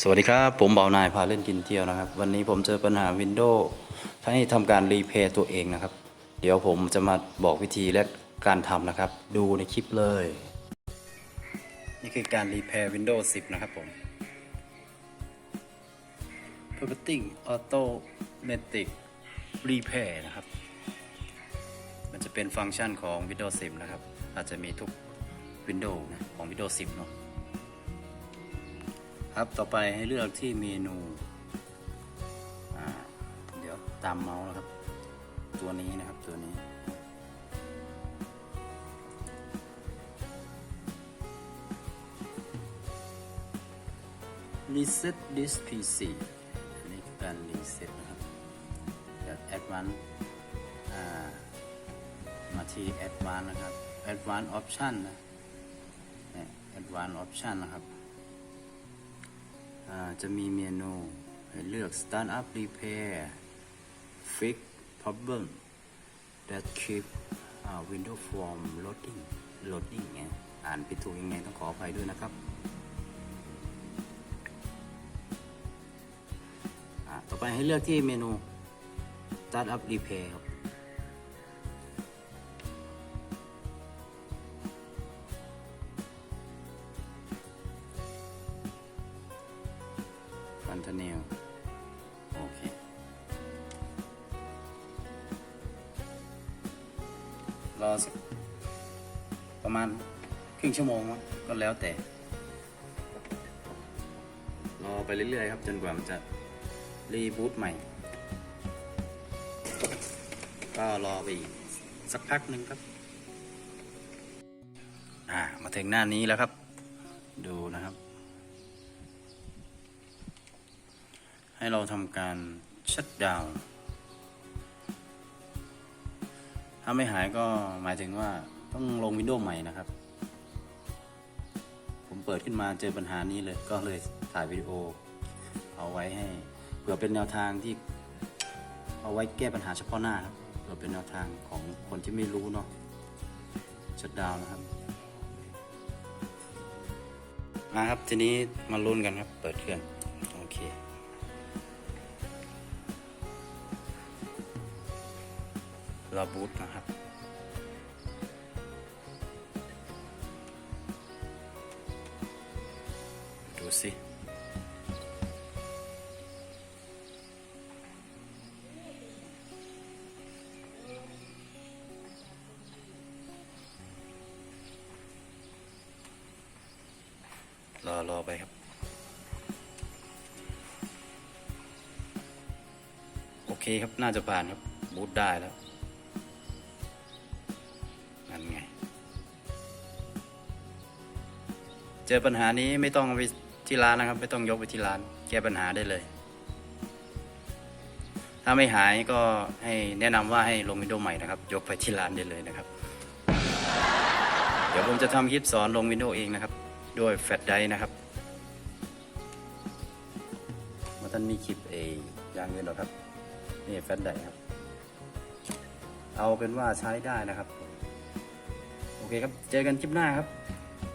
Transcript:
สวัสดีครับ ผมเบานายพาเล่นกินเที่ยวนะครับ วันนี้ผมเจอปัญหา Windows ให้ทำการรีเพย์ตัวเองนะครับ เดี๋ยวผมจะมาบอกวิธีและการทำนะครับ ดูในคลิปเลย นี่คือการรีเพย์ Windows 10 นะครับผม Property Automatic Repair นะครับ มันจะเป็นฟังก์ชันของ Windows 10 นะครับ อาจจะมีทุก Windows นะของ Windows 10 เนาะ ครับต่อไปให้เลือกที่เมนูเดี๋ยวตามเมาส์นะครับ ตัวนี้นะครับตัวนี้ reset this PC อันนี้คือการ reset นะครับจาก advanced มาที่ advanced นะครับ advanced option นะเนี่ย advanced option นะครับ จะมีเมนูให้เลือก Start up Repair Fix Problem that keep Windows from loading loading ไงอ่านผิดถูกยังไงต้องขออภัยด้วยนะครับต่อไปให้เลือกที่เมนู Start up Repair ครับ ทเนลโอเค รอสักประมาณครึ่งชั่วโมงมั้งก็แล้วแต่ รอไปเรื่อยๆครับ จนกว่ามันจะรีบูตใหม่ ก็รอไปอีกสักพักหนึ่งครับ อ่า มาถึงหน้านี้แล้วครับ ดูนะครับ ให้เราทำการชัดดาวน์ถ้าไม่หายก็หมายถึงว่าต้องลงวินโดว์ใหม่นะครับ ผมเปิดขึ้นมาเจอปัญหานี้เลย ก็เลยถ่ายวิดีโอ เอาไว้ให้เผื่อเป็นแนวทางที่เอาไว้แก้ปัญหาเฉพาะหน้าครับเผื่อเป็นแนวทางของคนที่ไม่รู้เนาะชัดดาวน์นะครับมาครับ ทีนี้มาลุ้นกันครับ เปิดเครื่อง โอเค รอบูตนะครับ ดูสิรอ รอ ไปครับ โอเคครับ น่าจะผ่านครับ บูตได้แล้ว จอปัญหานี้ไม่ต้องไปที่ร้านนะครับ ไม่ต้องยกไปที่ร้าน แก้ปัญหาได้เลย ถ้าไม่หายก็ให้แนะนำว่าให้ลงวินโดว์ใหม่นะครับ ยกไปที่ร้านได้เลยนะครับ เดี๋ยวผมจะทำคลิปสอนลงวินโดว์เองนะครับ ด้วยแฟลชไดร์นะครับมาท่านมีคลิปเออย่างเงินหรอครับนี่แฟลชไดร์ครับ เอาเป็นว่าใช้ได้นะครับ โอเคครับ เจอกันคลิปหน้าครับ